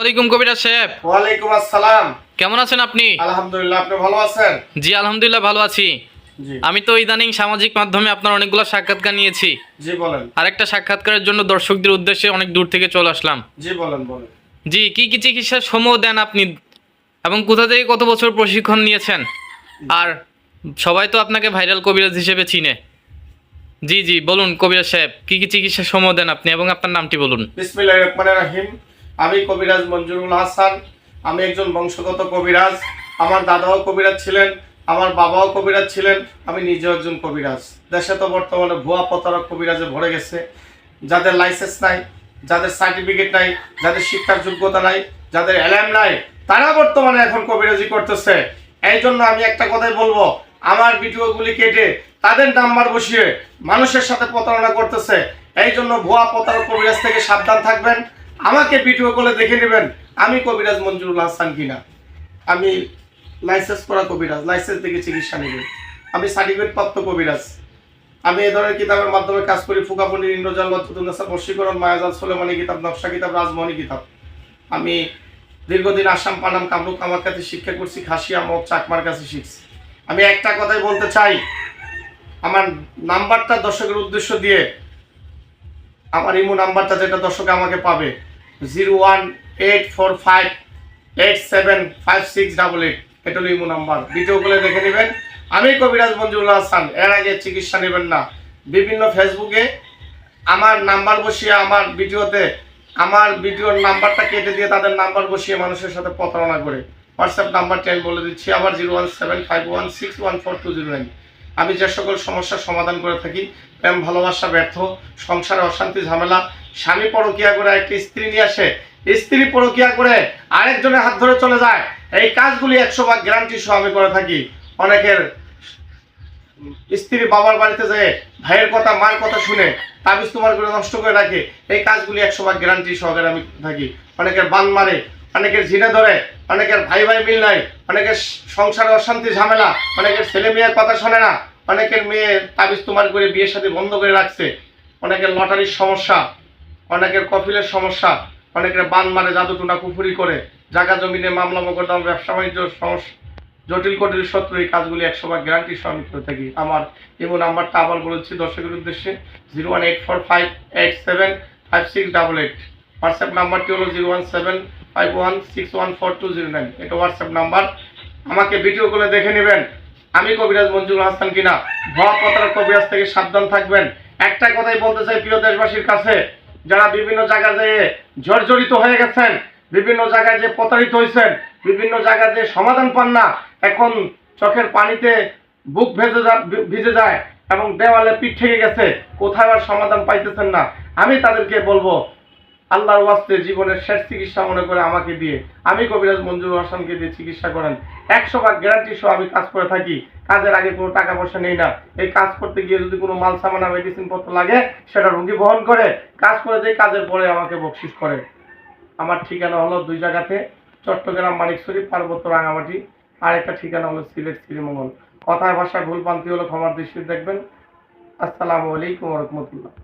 ওয়ালাইকুম কবিরাজ সাহেব। ওয়ালাইকুম আসসালাম। কেমন আছেন আপনি? আলহামদুলিল্লাহ আপনি ভালো আছেন? জি আলহামদুলিল্লাহ ভালো আছি। আমি তো ইদানিং সামাজিক মাধ্যমে আপনার অনেকগুলো সাক্ষাৎকার নিয়েছি। জি বলেন। আরেকটা সাক্ষাৎকারের জন্য দর্শকদের উদ্দেশ্যে অনেক দূর থেকে চলে আসলাম। জি বলেন বলেন। জি কি কি চিকিৎসার সময় দেন আপনি? এবং কোথা থেকে কত বছর প্রশিক্ষণ নিয়েছেন? আর সবাই তো আপনাকে ভাইরাল কবিরাজ হিসেবে চিনে। জি জি বলুন কবিরাজ সাহেব কি কি চিকিৎসার সময় দেন আপনি এবং আপনার নামটি বলুন। বিসমিল্লাহির রহমানির রহিম। আমি কবিরাজ মঞ্জুরুল হাসান, আমি একজন বংশগত কবিরাজ, আমার দাদাও কবিরাজ ছিলেন, আমার বাবাও কবিরাজ ছিলেন, আমি নিজেও একজন কবিরাজ। দেশে তো বর্তমানে ভুয়া প্রতারক কবিরাজে ভরে গেছে। যাদের লাইসেন্স নাই, যাদের সার্টিফিকেট নাই, যাদের শিক্ষার যোগ্যতা নাই, যাদের এলএম নাই, তারা বর্তমানে এখন কবিরাজি করতেছে। এই জন্য আমি একটা কথাই বলব, আমার ভিডিওগুলি কেটে তাদের নাম্বার বসিয়ে মানুষের সাথে প্রতারণা করতেছে। এই জন্য ভুয়া প্রতারক কবিরাজ থেকে সাবধান থাকবেন। আমাকে ভিডিও করে দেখে নেবেন, আমি কবিরাজ মঞ্জুরুল হাসান কিনা। আমি লাইসেন্স করা কবিরাজ, লাইসেন্স থেকে চিকিৎসা নেবেন আমি সার্টিফিকেট প্রাপ্ত কবিরাজ। আমি এ ধরনের কিতাবের মাধ্যমে কাজ করি ফুকাপন্ডির ইন্দ্রজাল লজ্জতুন্নেসা বশীকরণ, মায়াজাল, সোলেমানি কিতাব, নকশা কিতাব, রাজমোহনী কিতাব। আমি দীর্ঘদিন আসাম, পানাম কামরুক আমার কাছে শিক্ষা করছি খাসিয়া মগ চাকমার কাছে শিখছি। আমি একটা কথাই বলতে চাই, আমার নাম্বারটা দর্শকের উদ্দেশ্য দিয়ে, আমার ইমো নাম্বারটা যেটা দর্শক আমাকে পাবে zero one eight four five eight seven five six double eight এটা নাম্বার। ভিডিওগুলো দেখে নেবেন। আমি কবিরাজ মঞ্জুরুল্লাহ হাসান। এর আগে চিকিৎসা নেবেন না। বিভিন্ন ফেসবুকে আমার নাম্বার বসিয়ে আমার ভিডিওতে আমার ভিডিওর নাম্বারটা কেটে দিয়ে তাদের নাম্বার বসিয়ে মানুষের সাথে প্রতারণা করে। হোয়াটসঅ্যাপ নাম্বারটি আমি বলে দিচ্ছি। আবার zero one seven five one six one four two zero nine আমি যে সকল সমস্যার সমাধান করে থাকি, প্রেম, ভালোবাসা, ব্যর্থ, সংসারে অশান্তি, ঝামেলা স্বামী পরকিয়া করে, একটি স্ত্রী নিয়ে আসে। স্ত্রী পরকিয়া করে আরেকজনের হাত ধরে চলে যায়। এই কাজগুলি একশো ভাগ গ্যারান্টি সহ আমি করে থাকি। অনেকের স্ত্রী বাবার বাড়িতে যেয়ে ভাইয়ের কথা, মায়ের কথা শুনে তাবিজ তোমার করে নষ্ট করে রাখে। এই কাজগুলি একশো ভাগ গ্যারান্টি সহকারে আমি থাকি। অনেকের বান মারে, অনেকের জিনে ধরে, অনেকের ভাই ভাই মিল নাই, অনেকের সংসারে অশান্তি, ঝামেলা, অনেকের ছেলে মেয়ের কথা শোনে না, অনেকের মেয়ে তাবিজ তোমার করে বিয়ের সাথে বন্ধ করে রাখছে, অনেকের লটারির সমস্যা অনেকের কফিলের সমস্যা, অনেকের বান মারে জাদু টুনা কুফুরি করে, জাগা জমিনে মামলা মোকদ্দমা ব্যবসা বাণিজ্য জটিল কটিল শত্রু এই কাজগুলি একশো বার গ্যারান্টি আমি করে থাকি। আমার ইমো নাম্বারটা আবার বলেছি দর্শকের উদ্দেশ্যে, zero one eight four five eight seven five six double eight. WhatsApp নাম্বারটি হলো zero one seven five one six one four two zero nine. এটা হোয়াটসঅ্যাপ নাম্বার। আমাকে ভিডিও করে দেখে নেবেন, আমি কবিরাজ মঞ্জুর হাসান কিনা। ভুয়া প্রতারক কবিরাজ থেকে সাবধান থাকবেন। একটা কথাই বলতে চাই প্রিয় দেশবাসীর কাছে যারা বিভিন্ন জায়গায় যে জর্জরিত হয়ে গেছেন, বিভিন্ন জায়গায় যে প্রতারিত হয়েছেন, বিভিন্ন জায়গায় যে সমাধান পান না, এখন চোখের পানিতে বুক ভেজে ভিজে যায় এবং দেওয়ালে পিঠ ঠেকে গেছে কোথায় আর সমাধান পাইতেছেন না। আমি তাদেরকে বলব আল্লাহর ওয়াস্তে জীবনের শেষ চিকিৎসা মনে করে আমাকে দিয়ে। আমি কবিরাজ মঞ্জুর হাসানকে দিয়ে চিকিৎসা করেন। একশো ভাগ গ্যারান্টি সহ আমি কাজ করে থাকি। কাজের আগে কোনো টাকা পয়সা নেই না। এই কাজ করতে গিয়ে যদি কোনো মাল সামানা মেডিসিন পত্র লাগে, সেটা রুগী বহন করে, কাজ করে দিয়ে, কাজের পরে আমাকে বকশিস করে। আমার ঠিকানা হলো দুই জায়গাতে, চট্টগ্রাম মানিক শরীফ পার্বত্য রাঙামাটি। আর একটা ঠিকানা হলো সিলেট, শ্রীমঙ্গল। কথায় ভাষায় ভুল পান্তি হলো ক্ষমার দৃষ্টি দেখবেন। আসসালামু আলাইকুম রহমতুল্লাহ।